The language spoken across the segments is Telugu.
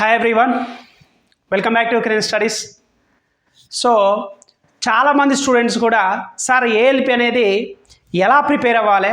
Hi everyone welcome back to Credit Studies so చాలామంది స్టూడెంట్స్ కూడా సార్ ఏఎల్పి అనేది ఎలా ప్రిపేర్ అవ్వాలి?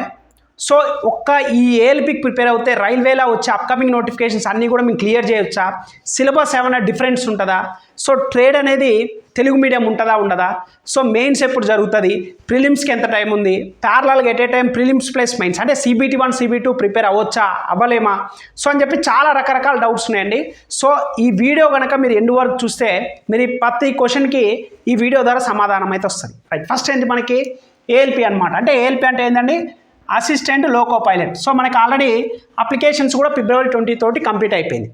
సో ఒక్క ఈ ఏఎల్పికి ప్రిపేర్ అవుతే రైల్వేలో వచ్చే అప్కమింగ్ నోటిఫికేషన్స్ అన్నీ కూడా మేము క్లియర్ చేయొచ్చా? సిలబస్ ఏమైనా డిఫరెన్స్ ఉంటుందా? సో ట్రేడ్ అనేది తెలుగు మీడియం ఉంటుందా ఉండదా? సో మెయిన్స్ ఎప్పుడు జరుగుతుంది? ప్రిలిమ్స్కి ఎంత టైం ఉంది? ప్యారలాల్గా at a time prelims plus mains అంటే CBT one CB two prepare అవ్వచ్చా? అవ్వలేమా? సో అని చెప్పి చాలా రకరకాల డౌట్స్ ఉన్నాయండి. సో ఈ వీడియో కనుక మీరు ఎండు వరకు చూస్తే మీరు ఈ ప్రతి క్వశ్చన్కి ఈ వీడియో ద్వారా సమాధానం అయితే వస్తుంది. రైట్ ఫస్ట్ ఏంటి మనకి? ఏఎల్పి అనమాట అంటే ఏఎల్పి అంటే ఏంటండి అసిస్టెంట్ లోకో పైలట్ సో మనకి ఆల్రెడీ అప్లికేషన్స్ కూడా ఫిబ్రవరి ట్వంటీ తోటి కంప్లీట్ అయిపోయింది.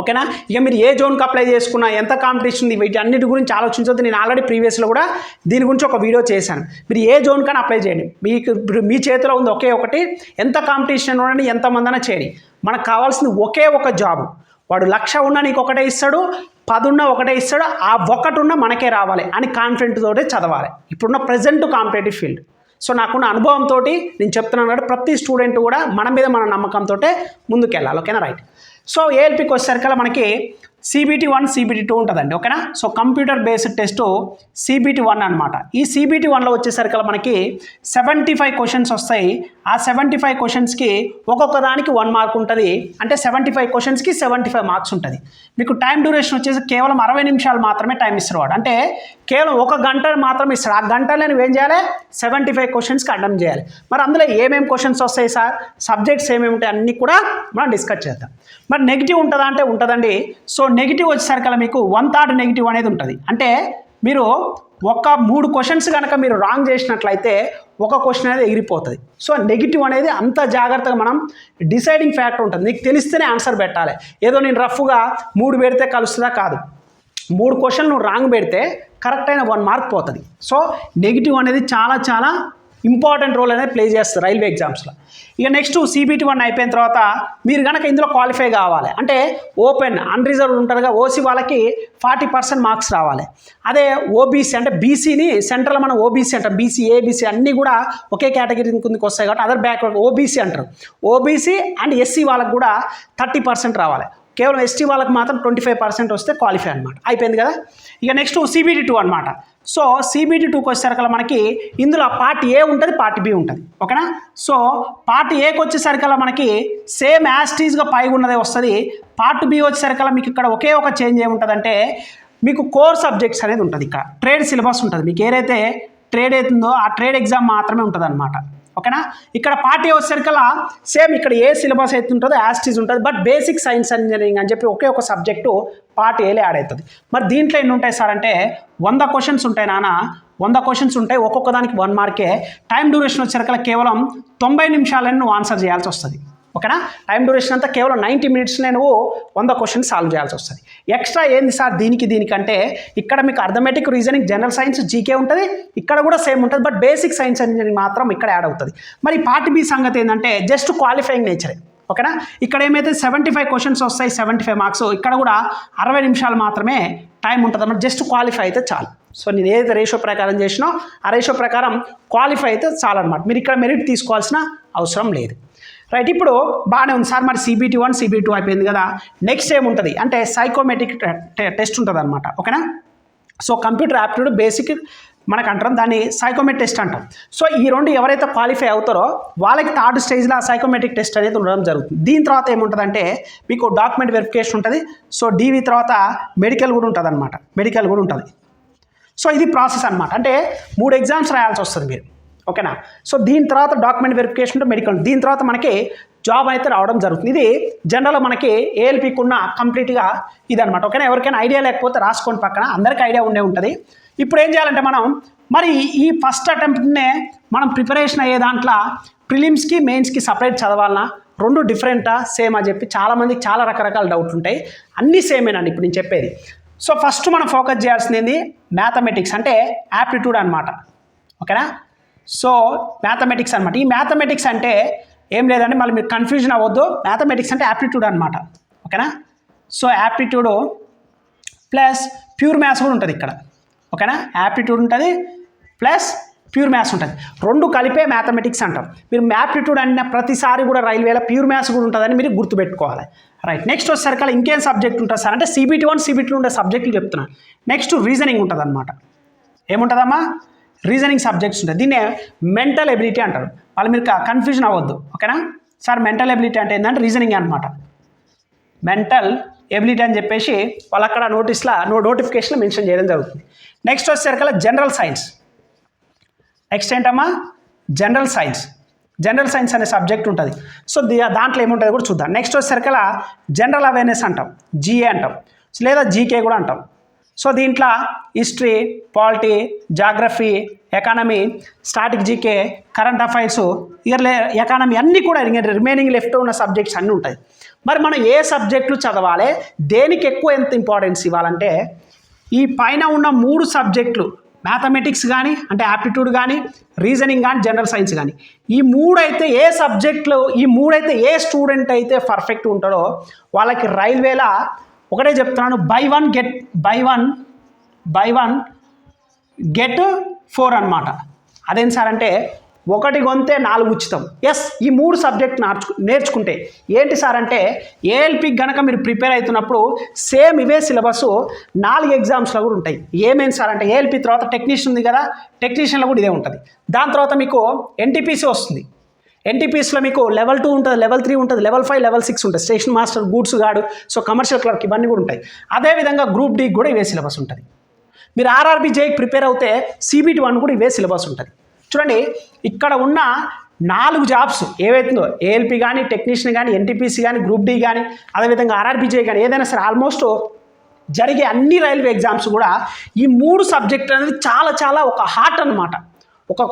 ఓకేనా ఇక మీరు ఏ జోన్కి అప్లై చేసుకున్నా ఎంత కాంపిటీషన్ ఉంది వీటి అన్నిటి గురించి ఆలోచించొద్దు. నేను ఆల్రెడీ ప్రీవియస్లో కూడా దీని గురించి ఒక వీడియో చేశాను. మీరు ఏ జోన్ కానీ అప్లై చేయండి. మీకు ఇప్పుడు మీ చేతిలో ఉంది ఒకే ఒకటి. ఎంత కాంపిటీషన్ ఉండండి ఎంతమందైనా చేయండి. మనకు కావాల్సింది ఒకే ఒక జాబ్ వాడు లక్ష ఉన్న నీకు ఒకటే ఇస్తాడు పదున్న ఒకటే ఇస్తాడు ఆ ఒకటి ఉన్న మనకే రావాలి అని కాన్ఫిడెంట్ తోటే చదవాలి. ఇప్పుడున్న ప్రజెంట్ కాంపిటేటివ్ ఫీల్డ్ సో నాకున్న అనుభవంతో నేను చెప్తున్నాను కాబట్టి ప్రతి స్టూడెంట్ కూడా మన మీద మన నమ్మకంతో ముందుకెళ్ళాలి. ఓకేనా? రైట్. సో ఏఎల్పికి వచ్చేసరికల్లా మనకి సిబిటి వన్ సిబిటి టూ ఉంటుందండి ఓకేనా? So computer based test CBT one అనమాట ఈ సిబిటి వన్లో వచ్చేసరికి మనకి సెవెంటీ ఫైవ్ క్వశ్చన్స్ వస్తాయి. ఆ సెవెంటీ ఫైవ్ క్వశ్చన్స్కి ఒక్కొక్క దానికి వన్ మార్క్ ఉంటుంది. అంటే సెవెంటీ ఫైవ్ క్వశ్చన్స్కి సెవెంటీ ఫైవ్ మార్క్స్ ఉంటుంది. మీకు టైం డ్యూరేషన్ వచ్చేసి కేవలం అరవై నిమిషాలు మాత్రమే టైం ఇస్తారు వాడు అంటే కేవలం ఒక గంట మాత్రం ఇస్తాడు ఆ గంటలో నువ్వు ఏం చేయాలి? సెవెంటీ ఫైవ్ క్వశ్చన్స్కి అటెంప్ట్ చేయాలి. మరి అందులో ఏమేమి క్వశ్చన్స్ వస్తాయి సార్? సబ్జెక్ట్స్ ఏమేమి ఉంటాయి? అన్నీ కూడా మనం డిస్కస్ చేద్దాం. మరి నెగిటివ్ ఉంటుందా అంటే ఉంటుందండి. సో నెగిటివ్ వచ్చేసరికల్లా మీకు వన్ థర్డ్ నెగిటివ్ అనేది ఉంటుంది. అంటే మీరు ఒక మూడు క్వశ్చన్స్ కనుక మీరు రాంగ్ చేసినట్లయితే ఒక క్వశ్చన్ అనేది ఎగిరిపోతుంది. సో నెగిటివ్ అనేది అంత జాగ్రత్తగా మనం డిసైడింగ్ ఫ్యాక్టర్ ఉంటుంది. నీకు తెలిస్తేనే ఆన్సర్ పెట్టాలి. ఏదో నేను రఫ్గా మూడు పెడితే కలుస్తుందా? కాదు. మూడు క్వశ్చన్లు నువ్వు రాంగ్ పెడితే కరెక్ట్ అయిన వన్ మార్క్ పోతుంది. సో నెగిటివ్ అనేది చాలా చాలా ఇంపార్టెంట్ రోల్ అనేది ప్లే చేస్తారు రైల్వే ఎగ్జామ్స్లో. ఇక నెక్స్ట్ సిబిటి వన్ అయిపోయిన తర్వాత మీరు కనుక ఇందులో క్వాలిఫై కావాలి. అంటే ఓపెన్ అన్రిజర్వ్ ఉంటారుగా ఓసీ వాళ్ళకి ఫార్టీ పర్సెంట్ మార్క్స్ రావాలి. అదే ఓబీసీ అంటే బీసీని సెంట్రల్ మనం ఓబీసీ అంటాం బీసీ ఏబీసీ అన్నీ కూడా ఒకే కేటగిరీ కిందకి వస్తాయి కాబట్టి అదర్ బ్యాక్వర్డ్ ఓబీసీ అంటారు. ఓబీసీ అండ్ ఎస్సీ వాళ్ళకి కూడా థర్టీ పర్సెంట్ రావాలి. కేవలం ఎస్టీ వాళ్ళకి మాత్రం ట్వంటీ ఫైవ్ పర్సెంట్ వస్తే క్వాలిఫై అనమాట అయిపోయింది కదా? ఇక నెక్స్ట్ సిబిటి టూ అనమాట సో సిబిటి టూకి వచ్చేసరికల్లా మనకి ఇందులో పార్ట్ ఏ ఉంటుంది పార్ట్ బి ఉంటుంది. ఓకేనా? సో పార్ట్ ఏకి వచ్చేసరికల్లా మనకి సేమ్ యాస్టీజ్గా పైగా ఉన్నదే వస్తుంది. పార్ట్ బి వచ్చేసరికల్లా మీకు ఇక్కడ ఒకే ఒక చేంజ్ ఏముంటుందంటే మీకు కోర్ సబ్జెక్ట్స్ అనేది ఉంటుంది ఇక్కడ. ట్రేడ్ సిలబస్ ఉంటుంది. మీకు ఏదైతే ట్రేడ్ అవుతుందో ఆ ట్రేడ్ ఎగ్జామ్ మాత్రమే ఉంటుంది అనమాట ఓకేనా? ఇక్కడ పార్టీ వచ్చేసరికల్లా సేమ్ ఇక్కడ ఏ సిలబస్ అయితే ఉంటుందో యాస్టీస్ ఉంటుంది. బట్ బేసిక్ సైన్స్ ఇంజనీరింగ్ అని చెప్పి ఒకే ఒక సబ్జెక్టు పార్ట్ ఏలే యాడ్ అవుతుంది. మరి దీంట్లో ఎన్ని ఉంటాయి సార్ అంటే వంద క్వశ్చన్స్ ఉంటాయి నాన్న. వంద క్వశ్చన్స్ ఉంటాయి. ఒక్కొక్క దానికి వన్ మార్కే టైం డ్యూరేషన్ వచ్చేసరికల్లా కేవలం తొంభై నిమిషాలని నువ్వు ఆన్సర్ చేయాల్సి వస్తుంది. ఓకేనా? టైం డ్యూరేషన్ అంతా కేవలం నైంటీ మినిట్స్లో నువ్వు వంద క్వశ్చన్స్ సాల్వ్ చేయాల్సి వస్తుంది. ఎక్స్ట్రా ఏంది సార్ దీనికి దీనికంటే? ఇక్కడ మీకు arithmetic reasoning general science GK ఉంటుంది. ఇక్కడ కూడా సేమ్ ఉంటుంది బట్ బేసిక్ సైన్స్ ఇంజనీరింగ్ మాత్రం ఇక్కడ యాడ్ అవుతుంది. మరి పార్ట్ బి సంగతి ఏంటంటే జస్ట్ క్వాలిఫైయింగ్ నేచరే ఓకేనా? ఇక్కడ ఏమైతే సెవెంటీ ఫైవ్ క్వశ్చన్స్ వస్తాయి సెవెంటీ ఫైవ్ మార్క్స్ ఇక్కడ కూడా అరవై నిమిషాలు మాత్రమే టైం ఉంటుంది అన్నమాట. జస్ట్ క్వాలిఫై అయితే చాలు. సో నేను ఏదైతే రేషో ప్రకారం చేసినో ఆ రేషో ప్రకారం క్వాలిఫై అయితే చాలన్నమాట. మీరు ఇక్కడ మెరిట్ తీసుకోవాల్సిన అవసరం లేదు. రైట్ ఇప్పుడు బాగానే ఉంది సార్ మరి సిబిటీ వన్ సిబిటీ టూ అయిపోయింది కదా. నెక్స్ట్ ఏముంటుంది? అంటే సైకోమెట్రిక్ టెస్ట్ ఉంటుంది అనమాట ఓకేనా? సో కంప్యూటర్ యాప్టిట్యూడ్ బేసిక్ మనకు అంటాం దాన్ని సైకోమెటిక్ టెస్ట్ అంటాం సో ఈ రెండు ఎవరైతే క్వాలిఫై అవుతారో వాళ్ళకి థర్డ్ స్టేజ్లో ఆ సైకోమెట్రిక్ టెస్ట్ అనేది ఉండడం జరుగుతుంది. దీని తర్వాత ఏముంటుందంటే మీకు డాక్యుమెంట్ వెరిఫికేషన్ ఉంటుంది. సో డీవీ తర్వాత మెడికల్ కూడా ఉంటుంది అనమాట మెడికల్ కూడా ఉంటుంది. సో ఇది ప్రాసెస్ అనమాట అంటే మూడు ఎగ్జామ్స్ రాయాల్సి వస్తుంది మీరు. ఓకేనా? సో దీని తర్వాత డాక్యుమెంట్ వెరిఫికేషన్ మెడికల్ దీని తర్వాత మనకి జాబ్ అయితే రావడం జరుగుతుంది. ఇది జనరల్గా మనకి ఏఎల్పికి ఉన్న కంప్లీట్గా ఇదనమాట ఓకేనా? ఎవరికైనా ఐడియా లేకపోతే రాసుకోండి పక్కన. అందరికీ ఐడియా ఉండే ఉంటుంది. ఇప్పుడు ఏం చేయాలంటే మనం మరి ఈ ఫస్ట్ అటెంప్ట్నే మనం ప్రిపరేషన్ అయ్యే దాంట్లో ప్రిలిమ్స్కి మెయిన్స్కి సపరేట్ చదవాలన్నా రెండు డిఫరెంటా సేమ్ అని చెప్పి చాలామందికి చాలా రకరకాల డౌట్లు ఉంటాయి. అన్నీ సేమేనండి ఇప్పుడు నేను చెప్పేది. సో ఫస్ట్ మనం ఫోకస్ చేయాల్సింది మ్యాథమెటిక్స్ అంటే యాప్టిట్యూడ్ అనమాట ఓకేనా? సో మ్యాథమెటిక్స్ అనమాట ఈ మ్యాథమెటిక్స్ అంటే ఏం లేదండి మళ్ళీ మీరు కన్ఫ్యూజన్ అవ్వద్దు. మ్యాథమెటిక్స్ అంటే యాప్టిట్యూడ్ అనమాట ఓకేనా? So aptitude plus pure maths కూడా ఉంటుంది ఇక్కడ. ఓకేనా? యాప్టిట్యూడ్ ఉంటుంది ప్లస్ ప్యూర్ మ్యాథ్స్ ఉంటుంది. రెండు కలిపే మ్యాథమెటిక్స్ అంటాం. మీరు మ్యాప్టిట్యూడ్ అన్న ప్రతిసారి కూడా రైల్వేలో ప్యూర్ మ్యాథ్స్ కూడా ఉంటుందని మీరు గుర్తుపెట్టుకోవాలి. రైట్ నెక్స్ట్ వచ్చేసరికి ఇంకేం సబ్జెక్ట్ ఉంటుంది సార్? అంటే సిబిటీ వన్ సిబిటీ ఉండే సబ్జెక్టులు చెప్తున్నాను నెక్స్ట్ రీజనింగ్ ఉంటుంది అనమాట ఏముంటుందమ్మా? రీజనింగ్ సబ్జెక్ట్స్ ఉంటాయి. దీన్నే మెంటల్ ఎబిలిటీ అంటారు. వాళ్ళు మీరు కన్ఫ్యూజన్ అవ్వద్దు ఓకేనా? సార్ మెంటల్ ఎబిలిటీ అంటే ఏంటంటే రీజనింగ్ అనమాట మెంటల్ ఎబిలిటీ అని చెప్పేసి వాళ్ళు అక్కడ నోటీస్లో నో నోటిఫికేషన్లో మెన్షన్ చేయడం జరుగుతుంది. నెక్స్ట్ వచ్చేసరికల్లా జనరల్ సైన్స్. నెక్స్ట్ ఏంటమ్మా? General science. జనరల్ సైన్స్ అనే సబ్జెక్ట్ ఉంటుంది. సో దాంట్లో ఏముంటుంది కూడా చూద్దాం. నెక్స్ట్ వచ్చేసరికల్లా జనరల్ అవేర్నెస్ అంటాం. జీఏ అంటాం. లేదా జీకే కూడా అంటాం. సో దీంట్లో history polity geography economy static GK current affairs ఇయర్లే economy అన్నీ కూడా రిమైనింగ్ లెఫ్ట్ ఉన్న సబ్జెక్ట్స్ అన్నీ ఉంటాయి. మరి మనం ఏ సబ్జెక్టులు చదవాలి? దేనికి ఎక్కువ ఎంత ఇంపార్టెన్స్ ఇవ్వాలంటే ఈ పైన ఉన్న మూడు సబ్జెక్టులు మ్యాథమెటిక్స్ కానీ అంటే యాప్టిట్యూడ్ కానీ రీజనింగ్ కానీ జనరల్ సైన్స్ కానీ ఈ మూడైతే ఏ సబ్జెక్టులు ఈ మూడైతే ఏ స్టూడెంట్ అయితే పర్ఫెక్ట్ ఉంటారో వాళ్ళకి రైల్వేలా ఒకటే చెప్తున్నాను buy one get buy one buy one get four అనమాట అదేం సార్ అంటే ఒకటి కొంతే నాలుగు ఉచితం. ఎస్ ఈ మూడు సబ్జెక్ట్ నార్చు నేర్చుకుంటే. ఏంటి సార్ అంటే ఏఎల్పికి గనక మీరు ప్రిపేర్ అవుతున్నప్పుడు సేమ్ ఇవే సిలబస్ నాలుగు ఎగ్జామ్స్లో కూడా ఉంటాయి. ఏమేమి సార్ అంటే ఏఎల్పి తర్వాత టెక్నీషియన్ ఉంది కదా టెక్నీషియన్లో కూడా ఇదే ఉంటుంది. దాని తర్వాత మీకు ఎన్టీపీసీ వస్తుంది. ఎన్టీపీఎస్లో మీకు లెవెల్ టూ ఉంటుంది లెవెల్ త్రీ ఉంటుంది లెవెల్ ఫైవ్ లెవెల్ సిక్స్ ఉంటుంది. Station master goods guard so commercial clerk ఇవన్నీ కూడా ఉంటాయి. అదేవిధంగా గ్రూప్ డి కూడా ఇవే సిలబస్ ఉంటుంది. మీరు ఆర్ఆర్బి జేకి ప్రిపేర్ అవుతే సిబిటి వన్ కూడా ఇవే సిలబస్ ఉంటుంది. చూడండి ఇక్కడ ఉన్న నాలుగు జాబ్స్ ఏవైతుందో ఏఎల్పి కానీ టెక్నీషియన్ కానీ ఎన్టీపీసీ కానీ గ్రూప్ డి కానీ అదేవిధంగా ఆర్ఆర్బి జే కానీ ఏదైనా సరే ఆల్మోస్ట్ జరిగే అన్ని రైల్వే ఎగ్జామ్స్ కూడా ఈ మూడు సబ్జెక్ట్ అనేది చాలా చాలా ఒక హార్ట్ అనమాట ఒక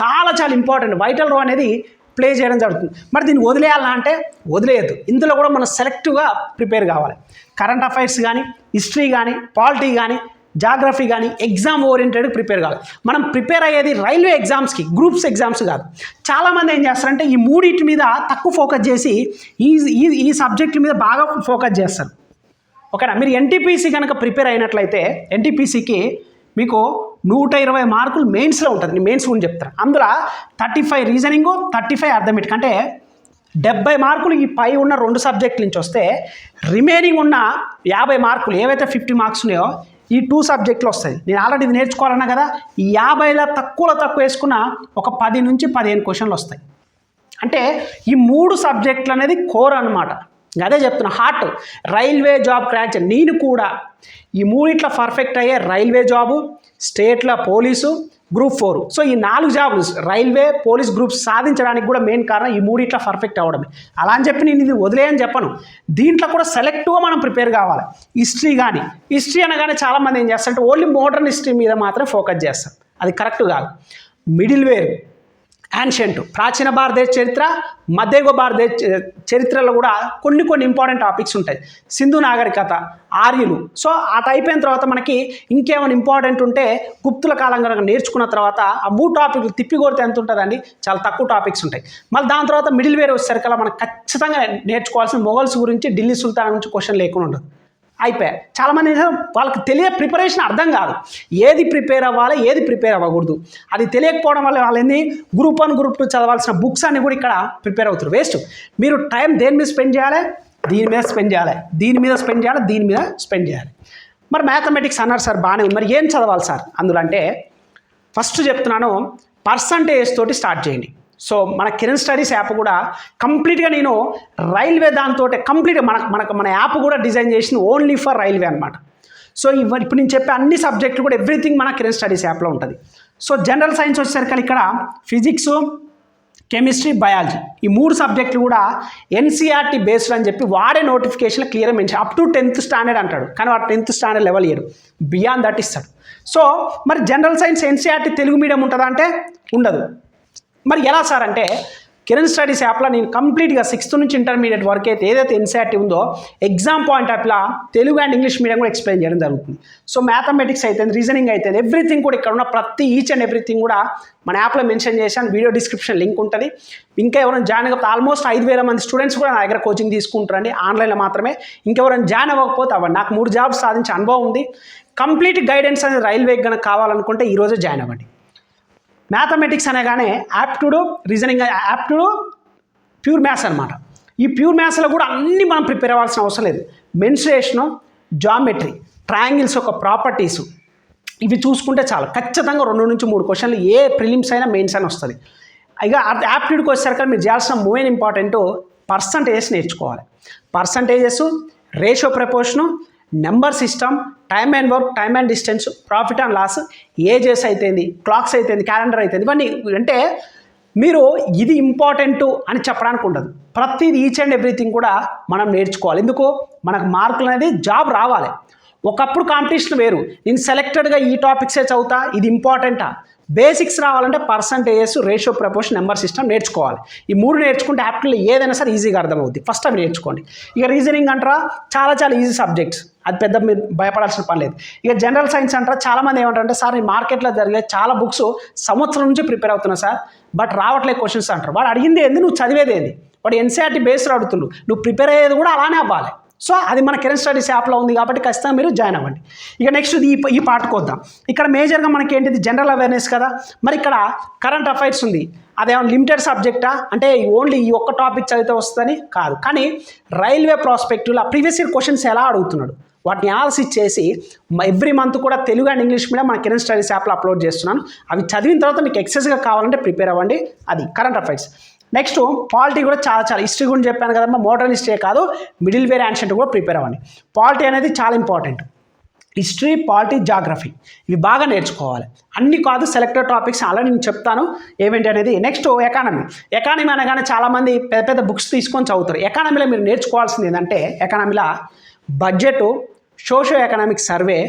చాలా చాలా ఇంపార్టెంట్ వైటల్ రో అనేది ప్లే చేయడం జరుగుతుంది. మరి దీన్ని వదిలేయాలా అంటే వదిలేయద్దు. ఇందులో కూడా మనం సెలెక్టివ్గా ప్రిపేర్ కావాలి. కరెంట్ అఫైర్స్ కానీ హిస్టరీ కానీ పాలిటీ కానీ జాగ్రఫీ కానీ ఎగ్జామ్ ఓరియంటెడ్ ప్రిపేర్ కావాలి. మనం ప్రిపేర్ అయ్యేది రైల్వే ఎగ్జామ్స్కి గ్రూప్స్ ఎగ్జామ్స్ కాదు. చాలామంది ఏం చేస్తారంటే ఈ మూడింటి మీద తక్కువ ఫోకస్ చేసి ఈ ఈ ఈ మీద బాగా ఫోకస్ చేస్తారు. ఓకేనా? మీరు ఎన్టీపీసీ కనుక ప్రిపేర్ అయినట్లయితే ఎన్టీపీసీకి మీకు నూట ఇరవై మార్కులు మెయిన్స్లో ఉంటుంది. నేను మెయిన్స్ గురించి చెప్తాను అందులో thirty five reasoning thirty five arithmetic అంటే డెబ్బై మార్కులు ఈ పై ఉన్న రెండు సబ్జెక్టుల నుంచి వస్తే రిమైనింగ్ ఉన్న యాభై మార్కులు ఏవైతే ఫిఫ్టీ మార్క్స్ ఉన్నాయో ఈ టూ సబ్జెక్టులు వస్తాయి. నేను ఆల్రెడీ ఇది నేర్చుకోవాలన్నా కదా ఈ యాభైలో తక్కువలో తక్కువ వేసుకున్న ఒక పది నుంచి పదిహేను క్వశ్చన్లు వస్తాయి. అంటే ఈ మూడు సబ్జెక్టులు అనేది కోర్ అనమాట అదే చెప్తున్నా హార్ట్ రైల్వే జాబ్ క్రాంచ్. నేను కూడా ఈ మూడిట్లో పర్ఫెక్ట్ అయ్యే రైల్వే జాబు స్టేట్లో పోలీసు గ్రూప్ ఫోర్. సో ఈ నాలుగు జాబ్లు రైల్వే పోలీస్ గ్రూప్స్ సాధించడానికి కూడా మెయిన్ కారణం ఈ మూడిట్లో పర్ఫెక్ట్ అవ్వడమే. అలా అని చెప్పి నేను ఇది వదిలేయని చెప్పను. దీంట్లో కూడా సెలెక్టివ్గా మనం ప్రిపేర్ కావాలి. హిస్టరీ కానీ హిస్టరీ అనగానే చాలామంది ఏం చేస్తారంటే ఓన్లీ మోడర్న్ హిస్టరీ మీద మాత్రం ఫోకస్ చేస్తారు. అది కరెక్ట్ కాదు. మిడిల్ వేర్ యాన్షియంట్ ప్రాచీన భారతదేశ చరిత్ర మధ్యయుగ భారతదేశ చరిత్రలో కూడా కొన్ని కొన్ని ఇంపార్టెంట్ టాపిక్స్ ఉంటాయి. సింధు నాగరికత ఆర్యులు. సో అటు అయిపోయిన తర్వాత మనకి ఇంకేమైనా ఇంపార్టెంట్ ఉంటే గుప్తుల కాలం కనుక నేర్చుకున్న తర్వాత ఆ మూడు టాపిక్లు తిప్పి కొడితే ఎంత ఉంటుందండి? చాలా తక్కువ టాపిక్స్ ఉంటాయి. మళ్ళీ దాని తర్వాత మిడిల్ వేర్ వచ్చేసరికల్లా మనం ఖచ్చితంగా నేర్చుకోవాల్సిన మొఘల్స్ గురించి ఢిల్లీ సుల్తాన్ గురించి క్వశ్చన్ లేకుండా ఉండదు. అయిపోయాయి. చాలామంది వాళ్ళకి తెలియ ప్రిపరేషన్ అర్థం కాదు. ఏది ప్రిపేర్ అవ్వాలి ఏది ప్రిపేర్ అవ్వకూడదు. అది తెలియకపోవడం వల్ల వాళ్ళు ఏంది? గ్రూప్ వన్ గ్రూప్ టూ చదవాల్సిన బుక్స్ అన్ని కూడా ఇక్కడ ప్రిపేర్ అవుతారు వేస్ట్ మీరు టైం దేని మీద స్పెండ్ చేయాలి? దీని మీద స్పెండ్ చేయాలి. దీని మీద స్పెండ్ చేయాలి దీని మీద స్పెండ్ చేయాలి. మరి మ్యాథమెటిక్స్ అన్నారు సార్ బాగానే ఉంది. మరి ఏం చదవాలి సార్? అందులో అంటే ఫస్ట్ చెప్తున్నాను పర్సంటేజ్ తోటి స్టార్ట్ చేయండి. సో మన కిరణ్ స్టడీస్ యాప్ కూడా కంప్లీట్గా నేను రైల్వే దాంతో కంప్లీట్గా మన మనకు మన యాప్ కూడా డిజైన్ చేసిన ఓన్లీ ఫర్ రైల్వే అనమాట సో ఇవ ఇప్పుడు నేను చెప్పే అన్ని సబ్జెక్టులు కూడా ఎవ్రీథింగ్ మన కిరణ్ స్టడీస్ యాప్లో ఉంటుంది. సో జనరల్ సైన్స్ వచ్చేసరికి ఇక్కడ ఫిజిక్స్ కెమిస్ట్రీ బయాలజీ ఈ మూడు సబ్జెక్టులు కూడా ఎన్సీఆర్టీ బేస్డ్ అని చెప్పి వాడే notification clear mention up to tenth standard అంటాడు. కానీ వాడు టెన్త్ స్టాండర్డ్ లెవెల్ ఇయ్యడు. బియాండ్ దట్ ఇస్తాడు. సో మరి general science NCERT Telugu medium ఉంటుందా అంటే ఉండదు. మరి ఎలా సార్ అంటే కిరణ్ స్టడీస్ యాప్లో నేను కంప్లీట్గా సిక్స్త్ నుంచి ఇంటర్మీడియట్ వరకు అయితే ఏదైతే ఎన్సీఆర్టీ ఉందో ఎగ్జామ్ పాయింట్ ఆఫ్లా తెలుగు అండ్ ఇంగ్లీష్ మీడియం కూడా ఎక్స్ప్లెయిన్ చేయడం జరుగుతుంది. సో మ్యాథమెటిక్స్ అయితే రీజనింగ్ అయితే ఎవ్రీథింగ్ కూడా ఇక్కడ ఉన్న ప్రతి ఈచ్ అండ్ ఎవ్రీథింగ్ కూడా మన యాప్లో మెన్షన్ చేశాను. వీడియో డిస్క్రిప్షన్ లింక్ ఉంటుంది. ఇంకా ఎవరైనా జాయిన్ అవ్వకపోతే ఆల్మోస్ట్ ఐదు వేల మంది స్టూడెంట్స్ కూడా నా దగ్గర కోచింగ్ తీసుకుంటారండి. ఆన్లైన్లో మాత్రమే. ఇంకెవరైనా జాయిన్ అవ్వకపోతే అవ్వండి. నాకు మూడు జాబ్స్ సాధించే అనుభవం ఉంది. కంప్లీట్ గైడెన్స్ అనేది రైల్వే కనుక కావాలనుకుంటే ఈరోజే జాయిన్ అవ్వండి. మ్యాథమెటిక్స్ అనగానే aptitude reasoning aptitude pure maths అనమాట ఈ ప్యూర్ మ్యాథ్స్లో కూడా అన్నీ మనం ప్రిపేర్ అవ్వాల్సిన అవసరం లేదు. మెన్సురేషను జామెట్రీ ట్రయాంగిల్స్ యొక్క ప్రాపర్టీసు ఇవి చూసుకుంటే చాలు. ఖచ్చితంగా రెండు నుంచి మూడు క్వశ్చన్లు ఏ ప్రిలిమ్స్ అయినా మెయిన్స్ అయినా వస్తుంది. ఇక యాప్టిట్యూడ్కి వచ్చేసరికి మీరు చేయాల్సిన మెయిన్ ఇంపార్టెంట్ పర్సంటేజెస్ నేర్చుకోవాలి. Percentages ratio proportion number system time and work time and distance profit and loss ages అయితేంది క్లాక్స్ అయితేంది క్యాలెండర్ అయితేంది ఇవన్నీ అంటే మీరు ఇది ఇంపార్టెంట్ అని చెప్పడానికి ఉండదు. ప్రతిది ఈచ్ అండ్ ఎవ్రీథింగ్ కూడా మనం నేర్చుకోవాలి. ఎందుకు? మనకు మార్కులు అనేది జాబ్ రావాలి. ఒకప్పుడు కాంపిటీషన్ వేరు. నేను సెలెక్టెడ్గా ఈ టాపిక్సే చదువుతా ఇది ఇంపార్టెంటా? బేసిక్స్ రావాలంటే percentages ratio proportion number system నేర్చుకోవాలి. ఈ మూడు నేర్చుకుంటే యాప్ట్లో ఏదైనా సరే ఈజీగా అర్థమవుద్ది. ఫస్ట్ అవి నేర్చుకోండి. ఇక రీజనింగ్ అంటారా? చాలా చాలా ఈజీ సబ్జెక్ట్స్ అది పెద్ద మీరు భయపడాల్సిన పని లేదు. ఇక జనరల్ సైన్స్ అంటారా? చాలామంది ఏమంటారంటే సార్ ఈ మార్కెట్లో జరిగే చాలా బుక్స్ సంవత్సరం నుంచి ప్రిపేర్ అవుతున్నా సార్ బట్ రావట్లే క్వశ్చన్స్ అంటారు. వాడు అడిగింది ఏంది? నువ్వు చదివేది ఏంది? వాడు ఎన్సీఆర్టీ బేస్డ్ అడుగుతున్నావు నువ్వు ప్రిపేర్ అయ్యేది కూడా అలానే అవ్వాలి. సో అది మన కిరణ్ స్టడీస్ యాప్లో ఉంది కాబట్టి ఖచ్చితంగా మీరు జాయిన్ అవ్వండి. ఇక నెక్స్ట్ ఈ ఈ పాటకు వద్దాం. ఇక్కడ మేజర్గా మనకి ఏంటిది జనరల్ అవేర్నెస్ కదా. మరి ఇక్కడ కరెంట్ అఫైర్స్ ఉంది. అదేమో లిమిటెడ్ సబ్జెక్టా? అంటే ఓన్లీ ఈ ఒక్క టాపిక్ చదివితే వస్తుందని కాదు. కానీ రైల్వే ప్రాస్పెక్టివ్లో ప్రీవియస్ ఇయర్ క్వశ్చన్స్ ఎలా అడుగుతున్నాడు? వాటిని అనాలిసిస్ చేసి ఎవ్రీ మంత్ కూడా తెలుగు అండ్ ఇంగ్లీష్ మీడియం మన కిరణ్ స్టడీస్ యాప్లో అప్లోడ్ చేస్తున్నాను. అవి చదివిన తర్వాత మీకు ఎక్సెస్గా కావాలంటే ప్రిపేర్ అవ్వండి. అది కరెంట్ అఫైర్స్. నెక్స్ట్ పాలిటీ కూడా చాలా చాలా హిస్టరీ గురించి చెప్పాను కదమ్మా. మోడర్న్ హిస్టరీ కాదు మిడిల్ వేర్ యాన్షెంట్ కూడా ప్రిపేర్ అవ్వండి. పాలిటీ అనేది చాలా ఇంపార్టెంట్ హిస్టరీ పాలిటీ జాగ్రఫీ ఇవి బాగా నేర్చుకోవాలి. అన్ని కాదు సెలెక్టెడ్ టాపిక్స్ అలా నేను చెప్తాను. ఏమేంటి అనేది? నెక్స్ట్ ఎకానమీ ఎకానమీ అనగానే చాలామంది పెద్ద పెద్ద బుక్స్ తీసుకొని చదువుతారు. ఎకానమీలో మీరు నేర్చుకోవాల్సింది ఏంటంటే ఎకానమీలో budget socio economic survey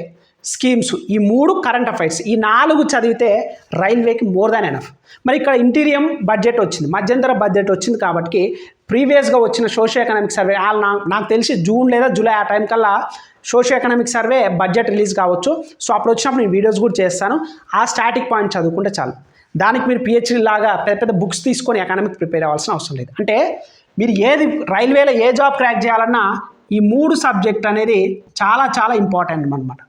schemes. ఈ మూడు కరెంట్ అఫైర్స్ ఈ నాలుగు చదివితే రైల్వేకి మోర్ దాన్ ఎనఫ్ మరి ఇక్కడ ఇంటీరియం బడ్జెట్ వచ్చింది. మధ్యంతర బడ్జెట్ వచ్చింది కాబట్టి ప్రీవియస్గా వచ్చిన సోషో ఎకనామిక్ సర్వే నాకు తెలిసి జూన్ లేదా జూలై ఆ టైం కల్లా socio economic survey budget release కావచ్చు. సో అప్పుడు వచ్చినప్పుడు నేను వీడియోస్ కూడా చేస్తాను. ఆ స్టాటిక్ పాయింట్ చదువుకుంటే చాలు. దానికి మీరు పిహెచ్డీ లాగా పెద్ద పెద్ద బుక్స్ తీసుకొని ఎకనామిక్ ప్రిపేర్ అవ్వాల్సిన అవసరం లేదు. అంటే మీరు ఏది రైల్వేలో ఏ జాబ్ క్రాక్ చేయాలన్నా ఈ మూడు సబ్జెక్ట్ అనేది చాలా చాలా ఇంపార్టెంట్ అనమాట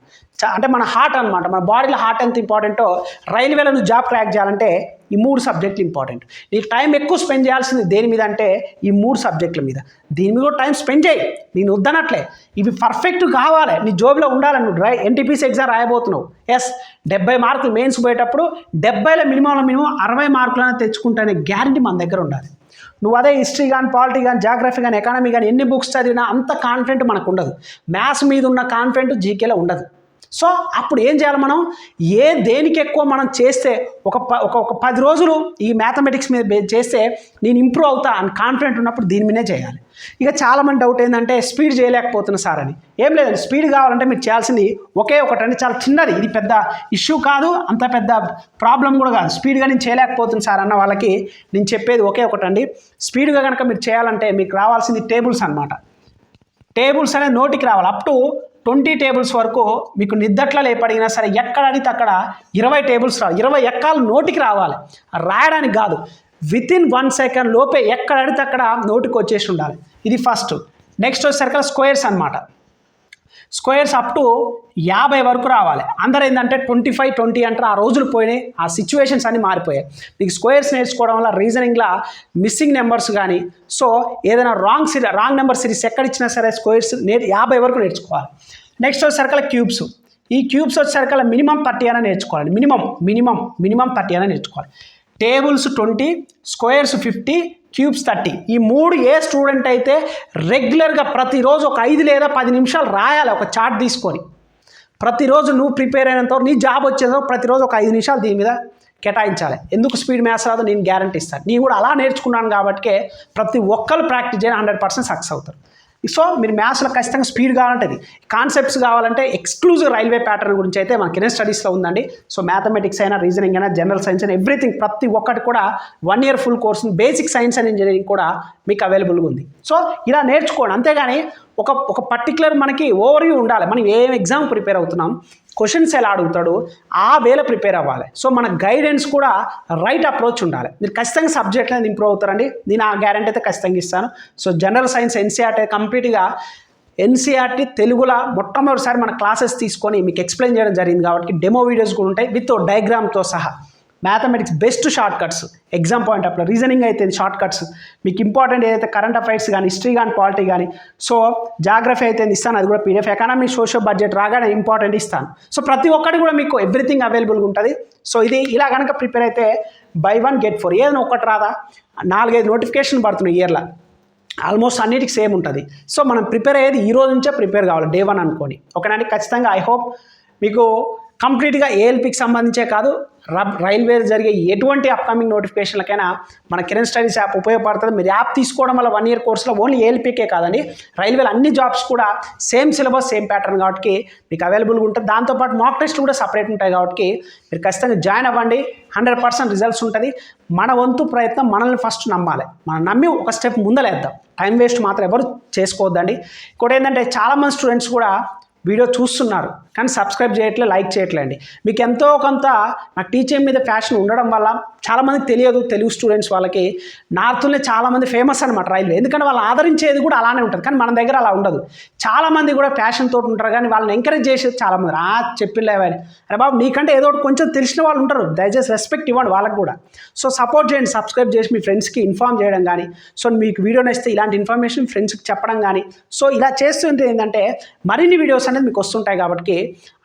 అంటే మన హార్ట్ అనమాట మన బాడీలో హార్ట్ ఎంత ఇంపార్టెంటో రైల్వేలో నువ్వు జాబ్ క్రాక్ చేయాలంటే ఈ మూడు సబ్జెక్టులు ఇంపార్టెంట్ నీకు టైం ఎక్కువ స్పెండ్ చేయాల్సింది దేని మీద అంటే ఈ మూడు సబ్జెక్టుల మీద. దీని మీద కూడా టైం స్పెండ్ చేయి. నేను వద్దనట్లే. ఇవి పర్ఫెక్ట్ కావాలి. నీ జోబులో ఉండాలి నువ్వు రై ఎన్టీపీసీ ఎగ్జామ్ రాయబోతున్నావు. ఎస్ డెబ్బై మార్కులు మెయిన్స్ పోయేటప్పుడు డెబ్బైలో మినిమంలో మినిమం అరవై మార్కులను తెచ్చుకుంటానే గ్యారంటీ మన దగ్గర ఉండాలి. నువ్వు అదే హిస్టరీ కానీ పాలిటీ కానీ జాగ్రఫీ కానీ ఎకానమీ కానీ ఎన్ని బుక్స్ చదివినా అంత కాన్ఫిడెంట్ మనకు ఉండదు. మ్యాథ్స్ మీద ఉన్న కాన్ఫిడెంట్ జీకేలో ఉండదు. సో అప్పుడు ఏం చేయాలి మనం? ఏ దేనికి ఎక్కువ మనం చేస్తే ఒక ప ఒక ఒక పది రోజులు ఈ మ్యాథమెటిక్స్ మీద చేస్తే నేను ఇంప్రూవ్ అవుతా అని కాన్ఫిడెంట్ ఉన్నప్పుడు దీని మీదే చేయాలి. ఇక చాలామంది డౌట్ ఏంటంటే స్పీడ్ చేయలేకపోతున్నా సార్ అని. ఏం లేదండి స్పీడ్ కావాలంటే మీరు చేయాల్సింది ఒకే ఒకటి అంటే చాలా చిన్నది. ఇది పెద్ద ఇష్యూ కాదు అంత పెద్ద ప్రాబ్లం కూడా కాదు. స్పీడ్గా నేను చేయలేకపోతున్నా సార్ అన్న వాళ్ళకి నేను చెప్పేది ఒకే ఒకటండి స్పీడ్గా కనుక మీరు చేయాలంటే మీకు రావాల్సింది టేబుల్స్ అన్నమాట. టేబుల్స్ అనేది నోటికి రావాలి. అప్ టు ట్వంటీ టేబుల్స్ వరకు మీకు నిద్దట్లో లేపడిగినా సరే ఎక్కడ అడిగితే అక్కడ ఇరవై టేబుల్స్ రావాలి. ఇరవై ఎక్కాలు నోటికి రావాలి. రాయడానికి కాదు. విత్ ఇన్ వన్ సెకండ్ లోపే ఎక్కడ అడిగితే అక్కడ నోటికి వచ్చేసి ఉండాలి. ఇది ఫస్ట్ నెక్స్ట్ వచ్చేసరికి స్క్వేర్స్ అన్నమాట. స్క్వేర్స్ అప్ టు యాభై వరకు రావాలి. అందరూ ఏంటంటే ట్వంటీ ఫైవ్ ట్వంటీ అంటారు. ఆ రోజులు పోయినాయి ఆ సిచ్యువేషన్స్ అన్నీ మారిపోయాయి. మీకు స్క్వేర్స్ నేర్చుకోవడం వల్ల రీజనింగ్లో మిస్సింగ్ నెంబర్స్ కానీ సో ఏదైనా wrong series wrong number series ఎక్కడ ఇచ్చినా సరే స్క్వేర్స్ నే యాభై వరకు నేర్చుకోవాలి. నెక్స్ట్ వచ్చేసరికి క్యూబ్స్ ఈ క్యూబ్స్ వచ్చేసరికి మినిమం థర్టీ అయినా నేర్చుకోవాలి. మినిమం మినిమం మినిమం థర్టీ అయినా నేర్చుకోవాలి. Tables twenty squares fifty cubes thirty. ఈ మూడు ఏ స్టూడెంట్ అయితే రెగ్యులర్గా ప్రతిరోజు ఒక ఐదు లేదా పది నిమిషాలు రాయాలి ఒక చార్ట్ తీసుకొని. ప్రతిరోజు నువ్వు ప్రిపేర్ అయినంతవరకు నీ జాబ్ వచ్చేదో ప్రతిరోజు ఒక ఐదు నిమిషాలు దీని మీద కేటాయించాలి. ఎందుకు స్పీడ్ మ్యాథ్స్ రాదు? నేను గ్యారంటీ ఇస్తాను. నీ కూడా అలా నేర్చుకున్నాను కాబట్టి ప్రతి ఒక్కరు ప్రాక్టీస్ చేయని హండ్రెడ్ పర్సెంట్ సక్సెస్ అవుతారు. సో మీరు మ్యాథ్స్లో ఖచ్చితంగా స్పీడ్ కావాలంటే కాన్సెప్ట్స్ కావాలంటే ఎక్స్క్లూజివ్ రైల్వే ప్యాటర్న్ గురించి అయితే మన కిరణ్ స్టడీస్లో ఉందండి. సో మ్యాథమెటిక్స్ అయినా రీజనింగ్ అయినా జనరల్ సైన్స్ అయినా ఎవ్రీథింగ్ ప్రతి ఒక్కటి కూడా one year full course basic science and engineering కూడా మీకు అవైలబుల్గా ఉంది. సో ఇలా నేర్చుకోండి. అంతేగాని ఒక ఒక పర్టికులర్ మనకి ఓవర్ ఉండాలి. మనం ఏ ఎగ్జామ్ ప్రిపేర్ అవుతున్నాం క్వశ్చన్స్ ఎలా అడుగుతాడు ఆ వేళ ప్రిపేర్ అవ్వాలి. సో మన గైడెన్స్ కూడా రైట్ అప్రోచ్ ఉండాలి. మీరు ఖచ్చితంగా సబ్జెక్ట్ అనేది ఇంప్రూవ్ అవుతారండి. నేను ఆ గ్యారంటీ అయితే ఖచ్చితంగా ఇస్తాను. సో జనరల్ సైన్స్ ఎన్సీఆర్టీ కంప్లీట్గా ఎన్సీఆర్టీ తెలుగులో మొట్టమొదటిసారి మన క్లాసెస్ తీసుకొని మీకు ఎక్స్ప్లెయిన్ చేయడం జరిగింది కాబట్టి డెమో వీడియోస్ కూడా ఉంటాయి విత్ డయాగ్రామ్తో సహా. Mathematics best short cuts exam point of reasoning అయితే షార్ట్ కట్స్ మీకు ఇంపార్టెంట్ ఏదైతే కరెంట్ అఫైర్స్ కానీ హిస్టరీ కానీ పాలిటీ కానీ సో జాగ్రఫీ అయితే ఇస్తాను అది కూడా పీడిఎఫ్ ఎకానమీ సోషల్ బడ్జెట్ రాగానే ఇంపార్టెంట్ ఇస్తాను. సో ప్రతి ఒక్కటి కూడా మీకు ఎవ్రీథింగ్ అవైలబుల్గా ఉంటుంది. సో ఇది ఇలా కనుక ప్రిపేర్ అయితే బై వన్ గెట్ ఫోర్ ఏదైనా ఒక్కటి రాదా? నాలుగైదు నోటిఫికేషన్ పడుతున్నాయి ఇయర్లో ఆల్మోస్ట్ అన్నిటికి సేమ్ ఉంటుంది. సో మనం ప్రిపేర్ అయ్యేది ఈ రోజు నుంచే ప్రిపేర్ కావాలి. డే వన్ అనుకోని ఒకనాటి ఖచ్చితంగా ఐ హోప్ మీకు కంప్లీట్గా ఏఎల్పికి సంబంధించే కాదు రబ్ రైల్వే జరిగే ఎటువంటి అప్కమింగ్ నోటిఫికేషన్లకైనా మన కిరణ్ స్టడీస్ యాప్ ఉపయోగపడుతుంది. మీరు యాప్ తీసుకోవడం వల్ల వన్ ఇయర్ కోర్సులో ఓన్లీ ఏఎల్పీకే కాదండి రైల్వేలో అన్ని జాబ్స్ కూడా సేమ్ సిలబస్ సేమ్ ప్యాటర్న్ కాబట్టి మీకు అవైలబుల్గా ఉంటుంది. దాంతోపాటు మాక్ టెస్ట్లు కూడా సపరేట్ ఉంటాయి కాబట్టి మీరు ఖచ్చితంగా జాయిన్ అవ్వండి. హండ్రెడ్ పర్సెంట్ రిజల్ట్స్ ఉంటుంది. మన వంతు ప్రయత్నం మనల్ని ఫస్ట్ నమ్మాలి. మనం నమ్మి ఒక స్టెప్ ముందలేద్దాం. టైం వేస్ట్ మాత్రం ఎవరు చేసుకోవద్దండి. ఇంకోటి ఏంటంటే చాలామంది స్టూడెంట్స్ కూడా వీడియో చూస్తున్నారు. కానీ సబ్స్క్రైబ్ చేయట్లే లైక్ చేయట్లేండి మీకు ఎంతో కొంత నాకు టీచింగ్ మీద ప్యాషన్ ఉండడం వల్ల చాలామందికి తెలియదు తెలుగు స్టూడెంట్స్ వాళ్ళకి. నార్త్లోనే చాలామంది ఫేమస్ అనమాట రైల్వే. ఎందుకంటే వాళ్ళు ఆదరించేది కూడా అలానే ఉంటుంది. కానీ మన దగ్గర అలా ఉండదు. చాలామంది కూడా ప్యాషన్ తోటి ఉంటారు. కానీ వాళ్ళని ఎంకరేజ్ చేసేది చాలామంది. ఆ చెప్పిలేవని అరే బాబు నీకంటే ఏదో ఒకటి కొంచెం తెలిసిన వాళ్ళు ఉంటారు. దయచేసి రెస్పెక్ట్ ఇవ్వండి వాళ్ళకి కూడా. సో సపోర్ట్ చేయండి. సబ్స్క్రైబ్ చేసి మీ ఫ్రెండ్స్కి ఇన్ఫామ్ చేయడం కానీ సో మీకు వీడియో నచ్చితే ఇలాంటి ఇన్ఫర్మేషన్ ఫ్రెండ్స్కి చెప్పడం కానీ సో ఇలా చేస్తుంటే ఏంటంటే మరిన్ని వీడియోస్ అనేది మీకు వస్తుంటాయి కాబట్టి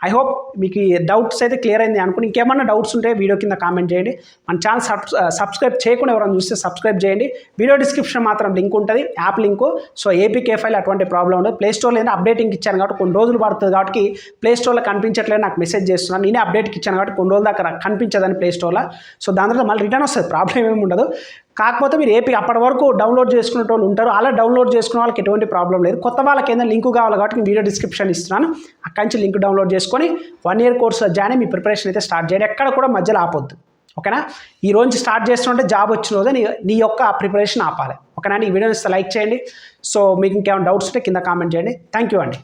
ఐ హోప్ మీకు ఈ డౌట్స్ అయితే క్లియర్ అయింది అనుకుని ఇంకేమన్నా డౌట్స్ ఉంటే వీడియో కింద కామెంట్ చేయండి. మన ఛానల్ సబ్ సబ్స్క్రైబ్ చేయకుండా ఎవరైనా చూస్తే సబ్స్క్రైబ్ చేయండి. వీడియో డిస్క్రిప్షన్ మాత్రం లింక్ ఉంటుంది app link so APK file అటువంటి ప్రాబ్లం ఉండదు. ప్లే ఏదైనా అప్డేటింగ్ ఇచ్చాను కాబట్టి కొన్ని రోజులు పడుతుంది కాబట్టి ప్లే స్టోర్లో కనిపించట్లేదు నాకు మెసేజ్ చేస్తున్నాను నేనే అప్డేట్కి ఇచ్చాను కాబట్టి కొన్ని రోజుల దాకా కనిపించదని ప్లే స్టోర్లో సో దాని తర్వాత మళ్ళీ రిటర్న్ వస్తుంది. ప్రాబ్లం ఏమి ఉండదు. కాకపోతే మీరు ఏపీ అప్పటి వరకు డౌన్లోడ్ చేసుకునే వాళ్ళు ఉంటారు. అలా డౌన్లోడ్ చేసుకునే వాళ్ళకి ఎటువంటి ప్రాబ్లం లేదు. కొత్త వాళ్ళకి ఏదైనా లింక్ కావాలి కాబట్టి నేను వీడియో డిస్క్రిప్షన్ ఇస్తున్నాను. అక్కడి నుంచి లింక్ డౌన్లోడ్ చేసుకొని వన్ ఇయర్ కోర్సులో జాయిన్ మీ ప్రిపరేషన్ అయితే స్టార్ట్ చేయండి. ఎక్కడ కూడా మధ్యలో ఆపొద్దు. ఓకేనా? ఈ రోజు స్టార్ట్ చేస్తుంటే జాబ్ వచ్చిన రోజు నీ నీ యొక్క ప్రిపరేషన్ ఆపాలి. ఓకేనా? ఈ వీడియోని లైక్ చేయండి. సో మీకు ఇంకేమైనా డౌట్స్ ఉంటే కింద కామెంట్ చేయండి. థ్యాంక్ యూ అండి.